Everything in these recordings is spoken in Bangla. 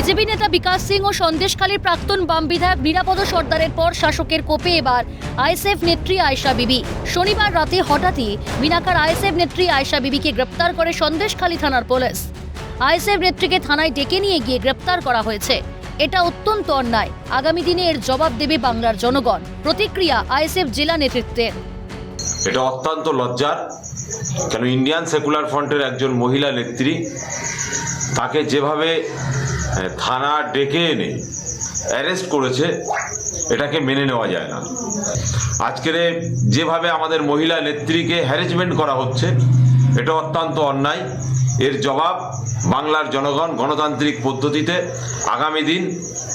বিজেপি নেতা বিকাশ সিং ও সন্দেশখালীর প্রাক্তন বাম বিধায়ক নিরাপদ সর্দারের পর শাসকের কোপে এবার আইএসএফ নেত্রী আয়শা বিবি। শনিবার রাতে হঠাৎই মিনাকার আইএসএফ নেত্রী আয়শা বিবিকে গ্রেপ্তার করে সন্দেশখালী থানার পুলিশ। আইএসএফ নেত্রীকে থানায় ডেকে নিয়ে গিয়ে গ্রেপ্তার করা হয়েছে। এটা অত্যন্ত অন্যায়। আগামী দিনে এর জবাব দেবে বাংলার জনগণ। প্রতিক্রিয়া আইএসএফ জেলা নেতৃত্বের। এটা অত্যন্ত লজ্জার, কেন ইন্ডিয়ান সেকুলার ফ্রন্টের একজন মহিলা নেত্রী, তাকে যেভাবে থানা ডেকে এনে অ্যারেস্ট করেছে, এটাকে মেনে নেওয়া যায় না। আজকের যেভাবে আমাদের মহিলা নেত্রীকে হ্যারেসমেন্ট করা হচ্ছে এটা অত্যন্ত অন্যায়। এর জবাব বাংলার জনগণ গণতান্ত্রিক পদ্ধতিতে আগামী দিন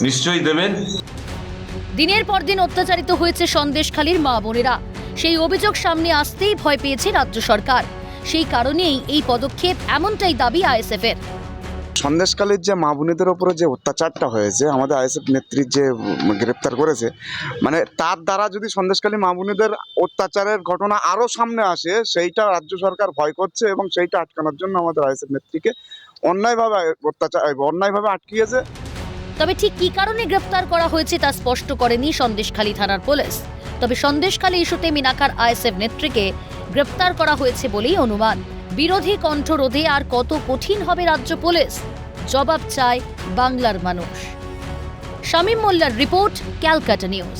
নিশ্চয়ই দেবেন। দিনের পর দিন অত্যাচারিত হয়েছে সন্দেশখালীর মা বোনেরা। সেই অভিযোগ সামনে আসতেই ভয় পেয়েছে রাজ্য সরকার। সেই কারণেই এই পদক্ষেপ এমনটাই দাবি আইএসএফ এর সন্দেশকালীর যে মা বোনেদের ওপরে যে অত্যাচারটা হয়েছে, আমাদের আইএসএফ নেত্রীর যে গ্রেপ্তার করেছে মানে তার দ্বারা যদি সন্দেশকালী মা বোনেদের অত্যাচারের ঘটনা আরও সামনে আসে, সেইটা রাজ্য সরকার ভয় করছে এবং সেইটা আটকানোর জন্য আমাদের আইএসএফ নেত্রীকে অন্যায়ভাবে অত্যাচার অন্যায়ভাবে আটকিয়েছে। তবে ঠিক কী কারণে গ্রেপ্তার করা হয়েছে তা স্পষ্ট করেনি সন্দেশখালী থানার পুলিশ। তবে সন্দেশখালী ইস্যুতে মিনাকার আইএসএফ নেত্রীকে গ্রেপ্তার করা হয়েছে বলেই অনুমান। বিরোধী কণ্ঠ রোধে আর কত কঠিন হবে রাজ্য পুলিশ? জবাব চায় বাংলার মানুষ। শামীম মোল্লার রিপোর্ট, ক্যালকাটা নিউজ।